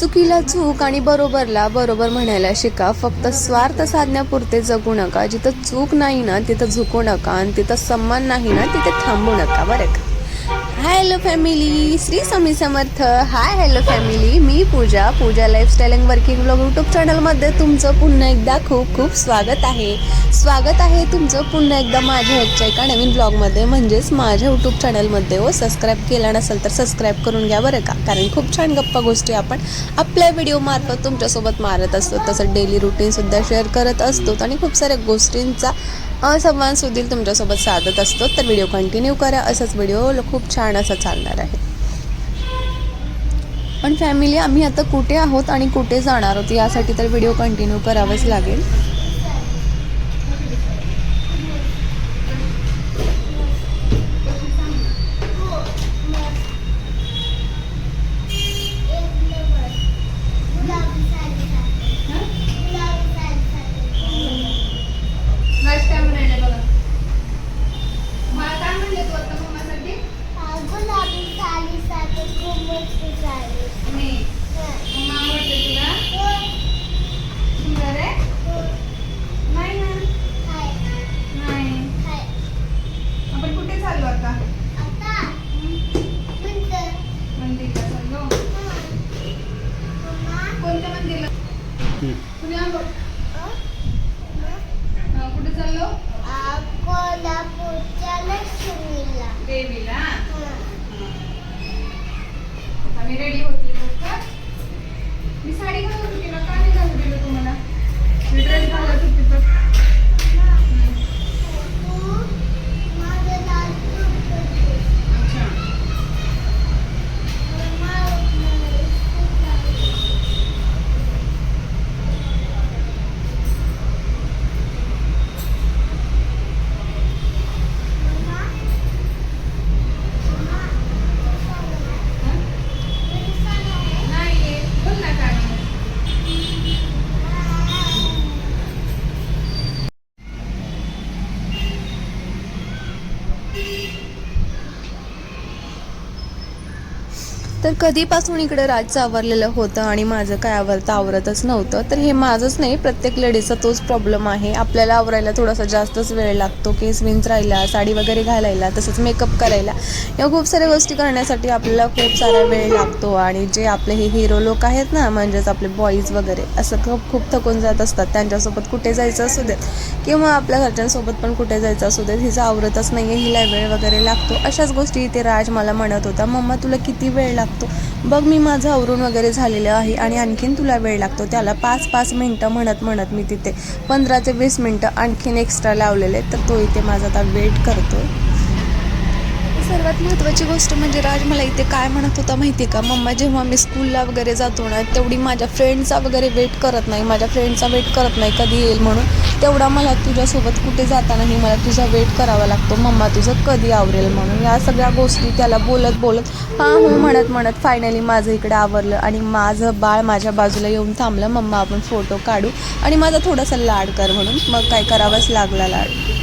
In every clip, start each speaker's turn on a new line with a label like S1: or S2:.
S1: चुकीला चूक आणि बरोबरला बरोबर म्हणायला शिका. फक्त स्वार्थ साधण्यापुरते जगू नका. जिथं चूक नाही ना तिथं झुकू नका. आणि तिथं सम्मान नाही ना तिथे थांबू नका. बरं का? Hi hello family Shri Swami Samarth. Hi hello family me Pooja. Pooja lifestyle and working blog YouTube चॅनलमध्ये तुमचं पुन्हा एकदा खूप खूप स्वागत आहे. स्वागत आहे तुमचं पुन्हा एकदा माझ्या ह्याच्या एका नवीन ब्लॉगमध्ये म्हणजेच माझ्या यूट्यूब चॅनलमध्ये व सबस्क्राईब केला नसेल तर सबस्क्राईब करून घ्या बरं का. कारण खूप छान गप्पा गोष्टी आपण आपल्या व्हिडिओमार्फत तुमच्यासोबत मारत असतो. तसं डेली रुटीनसुद्धा शेअर करत असतो. आणि खूप साऱ्या गोष्टींचा संवाद सुधील तुमच्यासोबत साधत असतो. तर व्हिडिओ कंटिन्यू करा. असंच व्हिडिओ खूप छान असा चालणार आहे. पण फॅमिली आम्ही आता कुठे आहोत आणि कुठे जाणार आहोत यासाठी तर व्हिडिओ कंटिन्यू करावंच लागेल.
S2: Дякую. तर
S1: कधीपासून इकडे राजचं आवरलेलं होतं आणि माझं काय आवरतं आवरतच नव्हतं तर हे माझंच नाही प्रत्येक लेडीजचा तोच प्रॉब्लेम आहे. आपल्याला आवरायला थोडासा जास्तच वेळ लागतो केस विंच राहिला साडी वगैरे घालायला तसंच मेकअप करायला. या खूप साऱ्या गोष्टी करण्यासाठी आपल्याला खूप सारा वेळ लागतो आणि जे आपले हे हिरो लोक आहेत ना म्हणजेच आपले बॉईज वगैरे असं खूप खूप थकून जात असतात. त्यांच्यासोबत कुठे जायचं असू देत किंवा आपल्या घरच्यांसोबत पण कुठे जायचं असू देत हिचं आवरतच नाही आहे हिला वेळ वगैरे लागतो. अशाच गोष्टी इथे राज मला म्हणत होता मम्मा तुला किती वेळ लागतो? बघ मी माझं आवरून वगैरे झालेलं आहे आणि आणखीन तुला वेळ लागतो. त्याला पाच पाच मिनटं म्हणत म्हणत मी तिथे पंधरा ते वीस मिनटं आणखीन एक्स्ट्रा लावलेले तर तो इथे माझा आता वेट करतोय. सगळ्यात महत्त्वाची गोष्ट म्हणजे राज मला इथे काय म्हणत होता माहिती आहे का? मम्मा जेव्हा मी स्कूलला वगैरे जातो ना तेवढी माझ्या फ्रेंडचा वगैरे वेट करत नाही. माझ्या फ्रेंडचा वेट करत नाही कधी येईल म्हणून. तेवढा मला तुझ्यासोबत कुठे जातानाही मला तुझा वेट करावा लागतो. मम्मा तुझं कधी आवरेल म्हणून. या सगळ्या गोष्टी त्याला बोलत बोलत हां हो म्हणत म्हणत फायनली माझं इकडे आवरलं आणि माझं बाळ माझ्या बाजूला येऊन थांबलं. मम्मा आपण फोटो काढू आणि माझा थोडासा लाड कर म्हणून. मग काय करावाच लागला लाड.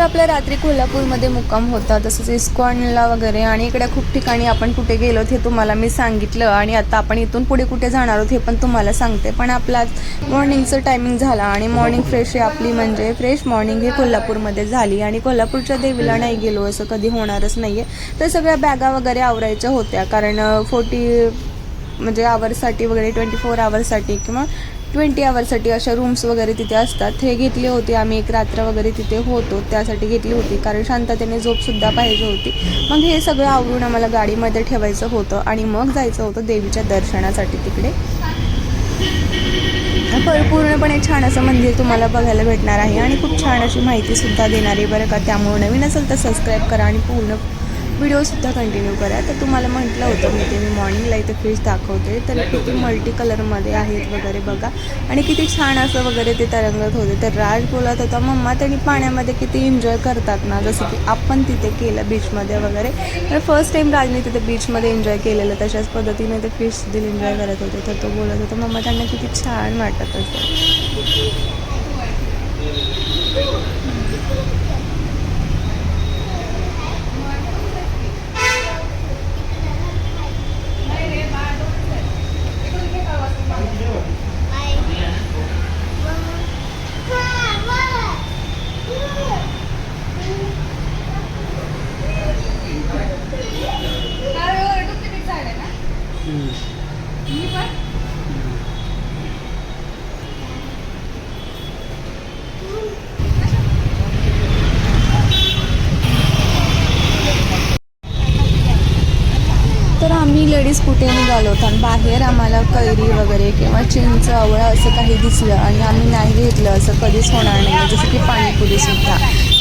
S1: तर आपल्या रात्री कोल्हापूरमध्ये मुक्काम होता तसंच इस्कॉनला वगैरे आणि इकडे खूप ठिकाणी आपण कुठे गेलो हे तुम्हाला मी सांगितलं आणि आता आपण इथून पुढे कुठे जाणार आहोत हे पण तुम्हाला सांगते. पण आपला मॉर्निंगचं टायमिंग झाला आणि मॉर्निंग फ्रेश आहे आपली म्हणजे फ्रेश मॉर्निंग ही कोल्हापूरमध्ये झाली आणि कोल्हापूरच्या देवीला नाही गेलो असं कधी होणारच नाही आहे तर सगळ्या बॅगा वगैरे आवरायच्या होत्या कारण फोर्टी म्हणजे आवरसाठी वगैरे ट्वेंटी फोर आवरसाठी किंवा ट्वेंटी आवरसाठी अशा रूम्स वगैरे तिथे असतात. हे घेतले होते आम्ही एक रात्र वगैरे तिथे होतो त्यासाठी घेतली होती. कारण शांततेने झोपसुद्धा पाहिजे होती. मग हे सगळं आवरून आम्हाला गाडीमध्ये ठेवायचं होतं आणि मग जायचं होतं देवीच्या दर्शनासाठी तिकडे. पर- पूर्णपणे छान असं मंदिर तुम्हाला बघायला भेटणार आहे आणि खूप छान अशी माहितीसुद्धा देणार आहे बरं का. त्यामुळे नवीन असेल तर सबस्क्राईब करा आणि पूर्ण व्हिडिओसुद्धा कंटिन्यू करा. तर तुम्हाला म्हटलं होतं मी ते मी मॉर्निंगला इथे फिश दाखवते. तर किती मल्टी कलरमध्ये आहेत वगैरे बघा. आणि किती छान असं वगैरे ते तरंगत होते. तर राज बोलत होता मम्मा त्यांनी पाण्यामध्ये किती एन्जॉय करतात ना? जसं की आपण तिथे केलं बीचमध्ये वगैरे. तर फर्स्ट टाईम राजने तिथे बीचमध्ये एन्जॉय केलेलं. तशाच पद्धतीने ते फिश देखील एन्जॉय करत होते. तर तो बोलत होता मम्मा त्यांना किती छान वाटत असतं
S2: झाड आहे ना मी पण
S1: तर आम्ही लेडीज कुठे होतो आणि बाहेर आम्हाला कैरी वगैरे किंवा चिंच आवळा असं काही दिसलं आणि आम्ही नाही घेतलं असं कधीच होणार नाही. जसं की पाणीपुरीसुद्धा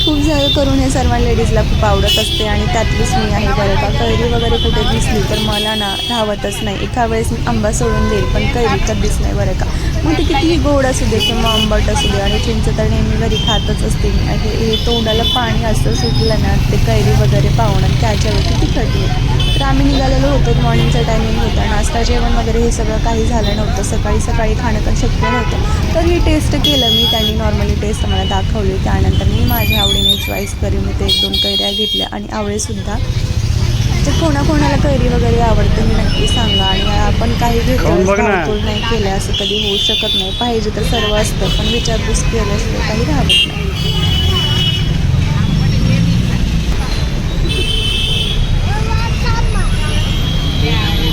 S1: खूप जागा करून हे सर्व लेडीजला खूप आवडत असते आणि त्यातलीच मी आहे बरं का. कैरी वगैरे कुठे दिसली तर मला ना धावतच नाही. एका वेळेस मी आंबा सोडून देईल पण कैरी कधीच नाही बरं का. मग ते कितीही गोड असू दे किंवा आंबट असू दे आणि चिंच तर नेहमी घरी खातच असते मी. हे तोंडाला पाणी असं सुटलं ना ते कैरी वगैरे पाहून त्याच्यावरती तिखट येईल तर आम्ही निघालेलो होतो मॉर्निंगचा टायमिंग होता नाश्ता जेवण वगैरे हे सगळं काही झालं नव्हतं. सकाळी सकाळी खाणं पण शक्य नव्हतं. तर ही टेस्ट केलं मी. त्यांनी नॉर्मली टेस्ट मला दाखवली. त्यानंतर मी माझ्या आवडीने चॉईस करून मी ते एक दोन कैऱ्या घेतल्या. आणि आवळेसुद्धा तर कोणाकोणाला कैरी वगैरे आवडते मी नक्की सांगा. आणि आपण काही. भेटतो नाही केलं असं कधी होऊ शकत नाही. पाहिजे तर सर्व असतं. पण विचारपूस केल्याशिवाय काही राहत नाही.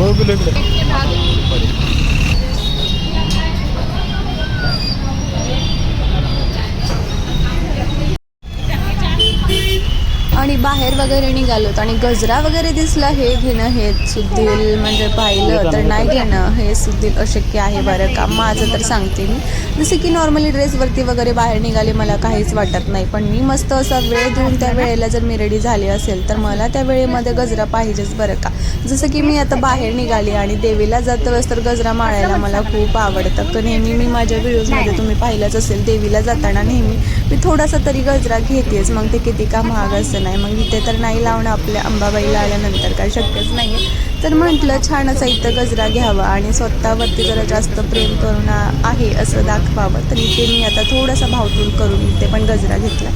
S3: बघू इकडे
S1: आणि बाहेर वगैरे निघालोत आणि गजरा वगैरे दिसला हे घेणं हे सुद्धिल म्हणजे पाहिलं तर नाही घेणं हे सुद्धिल अशक्य आहे बरं का? माझं तर सांगते मी. जसे की नॉर्मली ड्रेसवरती वगैरे बाहेर निघाले मला काहीच वाटत नाही. पण मी मस्त असा वेळ देऊन त्या वेळेला जर मी रेडी झाली असेल तर मला त्या वेळेमध्ये गजरा पाहिजेच बरं का? जसं की मी आता बाहेर निघाली आणि देवीला जात वेळेस तर गजरा माळायला मला खूप आवडतं. तर नेहमी मी माझ्या व्हिडिओजमध्ये तुम्ही पाहिलंच असेल देवीला जाताना नेहमी मी थोडासा तरी गजरा घेतेच. मग ते किती का महाग असं नाही. मग इथे तर नाही लावणं आपल्या अंबाबाईला आल्यानंतर काही शक्यच नाही आहे तर म्हटलं छान असा इथं गजरा घ्यावा आणि स्वतःवरती जरा जास्त प्रेम करून आहे असं दाखवावं. तर इथे मी आता थोडासा भावतूल करून इथे पण गजरा घेतला.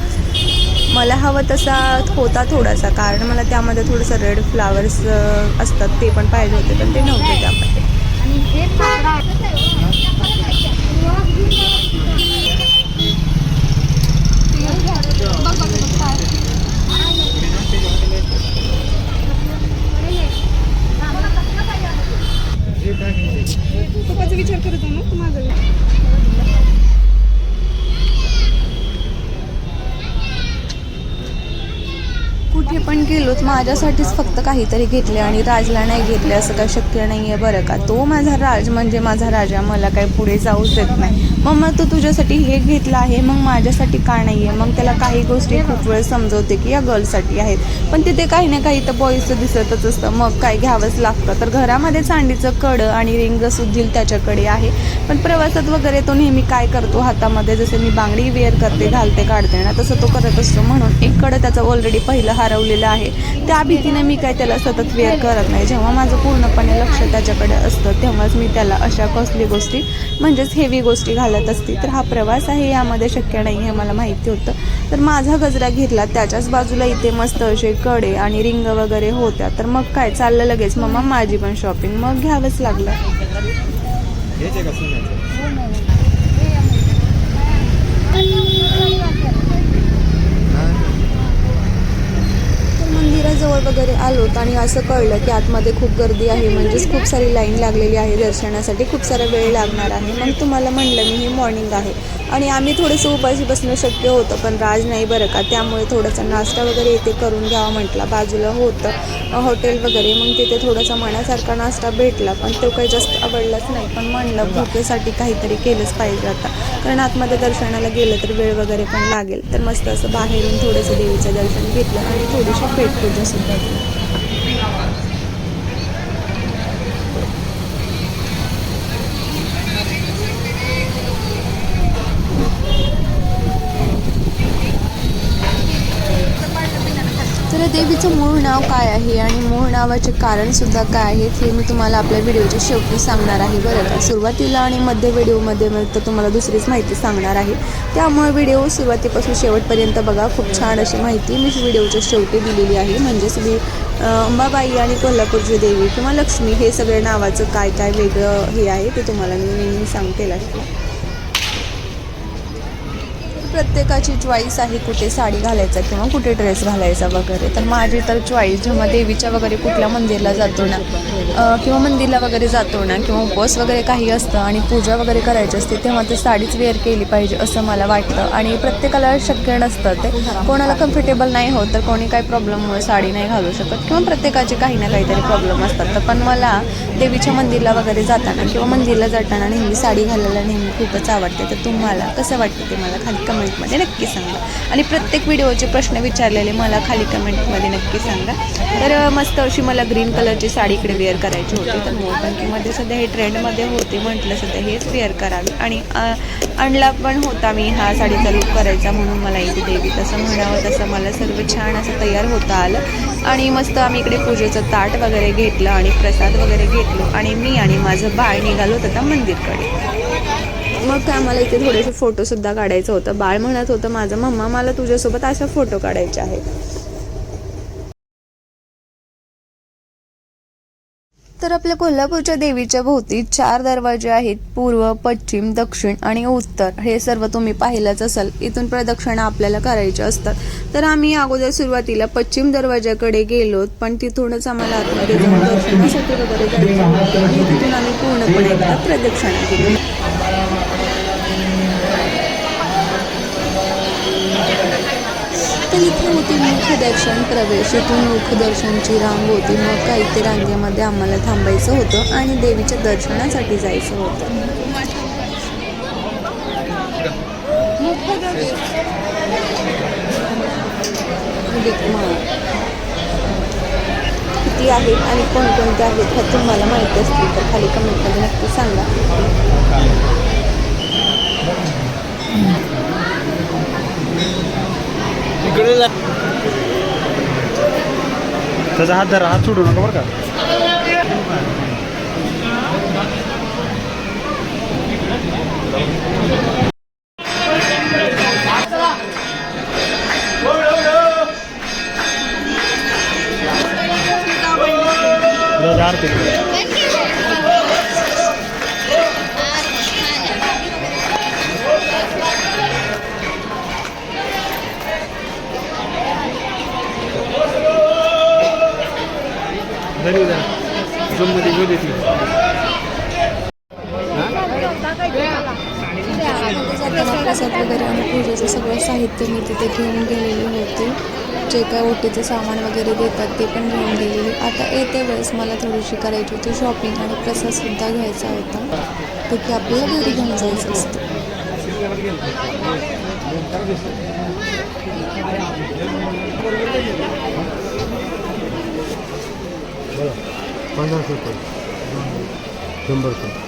S1: मला हवं तसा होता थोडासा. कारण मला त्यामध्ये थोडंसं रेड फ्लावर्स असतात ते पण पाहिजे होते पण ते नव्हते त्यामध्ये
S2: आणि हे काकडा बघ बघ बघ काय तू माझा विचार करत आहे ना तू माझा विचार
S1: कुठे पण गेलोच माझ्यासाठीच फक्त काहीतरी घेतले आणि राजला नाही घेतले असं काही शक्य नाही आहे बरं का. तो माझा राज म्हणजे माझा राजा मला काही पुढे जाऊच देत नाही. मम्मा तू तुझ्यासाठी हे घेतलं आहे मग माझ्यासाठी का नाही आहे मग त्याला काही गोष्टी खूप वेळ समजवते की या गर्लसाठी आहेत. पण तिथे काही ना काही तर बॉईजचं दिसतच असतं. मग काय घ्यावंच लागतं. तर घरामध्ये चांदीचं कडं आणि रिंग सुद्धा त्याच्याकडे आहे. पण प्रवासात वगैरे तो नेहमी काय करतो हातामध्ये? जसं मी बांगडी वेअर करते घालते काढते ना तसं तो करत असतो. म्हणून एक कडं त्याचं ऑलरेडी पहिलं हरवलेलं आहे. त्या भीतीने मी काय त्याला सतत वेअर करत नाही. जेव्हा माझं पूर्णपणे लक्ष त्याच्याकडे असतं तेव्हाच मी त्याला अशा कसली गोष्टी म्हणजेच हेवी गोष्टी घालत असते. तर हा प्रवास आहे यामध्ये शक्य नाही हे मला माहिती होतं. तर माझा गजरा घेतला त्याच्याच बाजूला इथे मस्त असे कडे आणि रिंग वगैरे होत्या. तर मग काय चाललं लगेच? मम्मा माझी पण शॉपिंग मग घ्यावंच लागलं.
S3: हेच आहे का सोन्याचं
S1: तर मंदिराजवळ वगैरे आलोत आणि असं कळलं की आतमध्ये खूप गर्दी आहे म्हणजेच खूप सारी लाईन लागलेली आहे दर्शनासाठी खूप सारा वेळ लागणार आहे. मग तुम्हाला म्हणलं मी ही मॉर्निंग आहे. आणि आम्ही थोडंसं उपाशी बसणं शक्य होतं पण राज नाही बरं का. त्यामुळे थोडासा नाश्ता वगैरे इथे करून घ्यावा म्हटला. बाजूला होतं हॉटेल वगैरे. मग तिथे थोडासा मनासारखा नाश्ता भेटला पण तो काही जास्त आवडलाच नाही. पण म्हणलं भूकेसाठी काहीतरी केलंच पाहिजे आता. कारण आतमध्ये दर्शनाला गेलं तर वेळ वगैरे पण लागेल. तर मस्त असं बाहेरून थोडंसं देवीचं दर्शन घेतलं आणि थोडीशी पेटपूजा सुद्धा केली. तर देवीचं मूळ नाव काय आहे आणि मूळ नावाचे कारण सुद्धा काय आहे हे मी तुम्हाला आपल्या व्हिडिओच्या शेवटी सांगणार आहे. बरं का? सुरुवातीला आणि मध्य व्हिडिओमध्ये तर तुम्हाला दुसरीच माहिती सांगणार आहे. त्यामुळे व्हिडिओ सुरुवातीपासून शेवटपर्यंत बघा खूप छान अशी माहिती मी व्हिडिओच्या शेवटी दिलेली आहे. म्हणजेच मी अंबाबाई आणि कोल्हापूरची देवी किंवा लक्ष्मी हे सगळे नावाचं काय काय वेगळं हे आहे ते तुम्हाला मी नेहमी सांगते लागते प्रत्येकाची चॉईस आहे कुठे साडी घालायचा किंवा कुठे ड्रेस घालायचा वगैरे. तर माझी तर चॉईस जेव्हा देवीच्या वगैरे कुठल्या मंदिरला जातो ना किंवा मंदिरला वगैरे जातो ना किंवा उपवास वगैरे काही असतं आणि पूजा वगैरे करायची असते तेव्हा ते साडीच वेअर केली पाहिजे असं मला वाटतं. आणि प्रत्येकाला शक्य नसतं ते. कोणाला कम्फर्टेबल नाही होत तर कोणी काही प्रॉब्लेममुळे साडी नाही घालू शकत किंवा प्रत्येकाचे काही ना काहीतरी प्रॉब्लेम असतात. तर पण मला देवीच्या मंदिरला वगैरे जाताना किंवा मंदिरला जाताना नेहमी साडी घालायला नेहमी खूपच आवडते. तर तुम्हाला कसं वाटतं ते मला खाली कमेंटमध्ये नक्की सांगा. आणि प्रत्येक व्हिडिओचे प्रश्न विचारलेले मला खाली कमेंटमध्ये नक्की सांगा. तर मस्त अशी मला ग्रीन कलरची साडी इकडे वेअर करायची होती. तर मोरपंखीमध्ये सध्या हे ट्रेंडमध्ये होते म्हटलं सध्या हेच वेअर करावी. आणि आणला पण होता मी हा साडीचा लूक करायचा म्हणून मला इथे देवी तसं म्हणावं तसं मला सर्व छान असं तयार होता आलं. आणि मस्त आम्ही इकडे पूजेचं ताट वगैरे घेतलं आणि प्रसाद वगैरे घेतलो. आणि मी आणि माझं बाळ निघालो होतं त्या मंदिरकडे. मग काय आम्हाला इथे थोडेसे फोटोसुद्धा काढायचं होतं. बाळ म्हणत होतं माझं मम्मा मला तुझ्यासोबत असा फोटो काढायचे आहेत. तर आपल्या कोल्हापूरच्या देवीच्या भोवती चार दरवाजे आहेत. पूर्व पश्चिम दक्षिण आणि उत्तर. हे सर्व तुम्ही पाहिलंच असाल. इथून प्रदक्षिणा आपल्याला करायच्या असतात. तर आम्ही अगोदर सुरुवातीला पश्चिम दरवाजाकडे गेलो पण तिथूनच आम्हाला आतमध्ये जाऊन दर्शनासाठी वगैरे जायचं आणि तिथून आम्ही पूर्णपणे एकदा प्रदक्षिणा केली. तर इथे होती मुखदर्शन प्रवेश. इथून मुखदर्शनची रांग होती. मग काही ते रांगेमध्ये आम्हाला थांबायचं होतं आणि देवीच्या दर्शनासाठी जायचं होतं. किती आहेत आणि कोणकोणते आहेत ह्या तुम्हाला माहिती असतील तर खाली कमेंटमध्ये नक्की सांगा.
S3: इकडे जा त्याचा हात धरा हात सोडू नका बरं का. तुला घरी जा झूममध्ये घेऊ देते
S1: प्रसाद वगैरे आणि पूजेचं सगळं साहित्य मी तिथे घेऊन गेलेली होती. जे काय ओटीचं सामान वगैरे देतात ते पण घेऊन गेलेली. आता येते वेळेस मला थोडीशी करायची होती शॉपिंग आणि प्रसादसुद्धा घ्यायचा होता. ते की आपल्याला घरी घेऊन जायचं असतं.
S4: पन्नास रुपये शंभर रुपये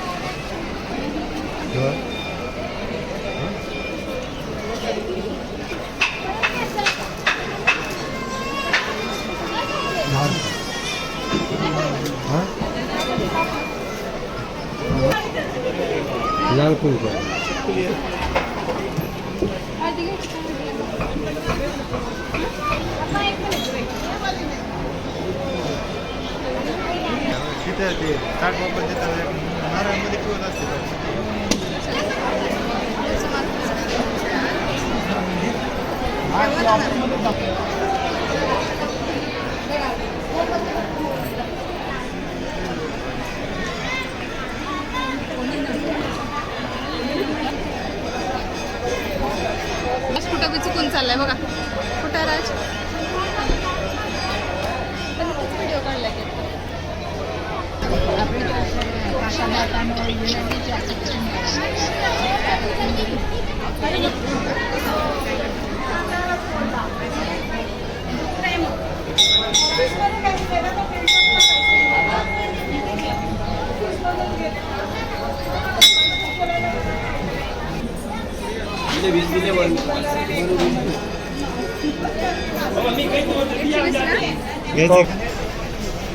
S4: हा? हा? लाल कुंकू
S5: देतात ते ताट वापर देतात नारळामध्ये ठेवत असते.
S2: कुठं बी चुकून चाललंय बघा. कुठं राज?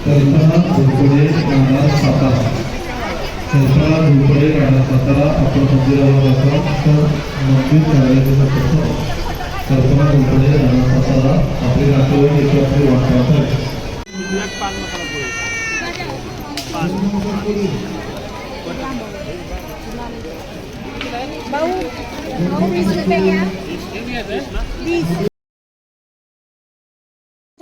S6: कल्पना धुपडे राहणार सातारा झोपडे काढण्याकरता आपण मंदिराला जातो तर मंदिर कार्यालयाचं कसं कल्पना झोपडे राहण्याकरता आपले नातेवाईक एक आपली वाट पाहत घ्या
S1: वीस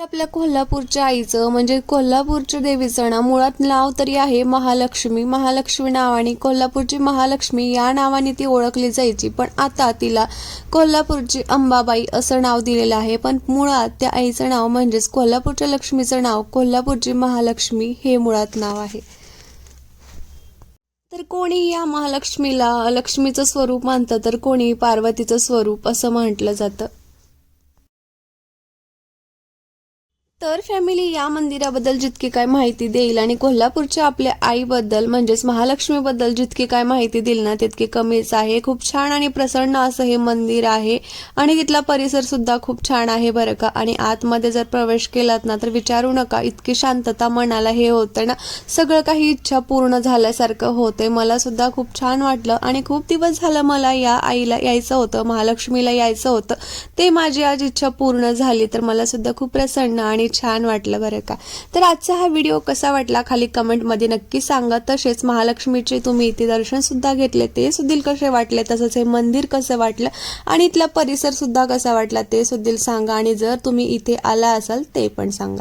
S1: आपल्या कोल्हापूरच्या आईचं म्हणजे कोल्हापूरच्या देवीचं ना मुळात नाव तरी आहे महालक्ष्मी. महालक्ष्मी नावाने कोल्हापूरची महालक्ष्मी या नावाने ती ओळखली जायची. पण आता तिला कोल्हापूरची अंबाबाई असं नाव दिलेलं आहे. पण मुळात त्या आईचं नाव म्हणजेच कोल्हापूरच्या लक्ष्मीचं नाव कोल्हापूरची महालक्ष्मी हे मुळात नाव आहे. तर कोणी या महालक्ष्मीला लक्ष्मीचं स्वरूप मानतं तर कोणी पार्वतीचं स्वरूप असं म्हटलं जातं. तर फॅमिली या मंदिराबद्दल जितकी काय माहिती देईल आणि कोल्हापूरच्या आपल्या आईबद्दल म्हणजेच महालक्ष्मीबद्दल जितकी काय माहिती देईल ना तितकी कमीच आहे. खूप छान आणि प्रसन्न असं हे मंदिर आहे. आणि तिथला परिसर सुद्धा खूप छान आहे बरं का. आणि आतमध्ये जर प्रवेश केलात ना तर विचारू नका इतकी शांतता मनाला हे होतं ना. सगळं काही इच्छा पूर्ण झाल्यासारखं होते मला सुद्धा खूप छान वाटलं. आणि खूप दिवस झालं मला या आईला यायचं होतं महालक्ष्मीला यायचं होतं. ते माझी आज इच्छा पूर्ण झाली तर मला सुद्धा खूप प्रसन्न आणि छान वाटलं बरं का. तर आजचा हा व्हिडिओ कसा वाटला खाली कमेंटमध्ये नक्की सांगा. तसेच महालक्ष्मीचे तुम्ही इथे दर्शनसुद्धा घेतले ते सुद्धा कसे वाटले तसंच हे मंदिर कसं वाटलं आणि इथला परिसरसुद्धा कसा वाटला ते सुद्धा सांगा. आणि जर तुम्ही इथे आला असाल ते पण सांगा.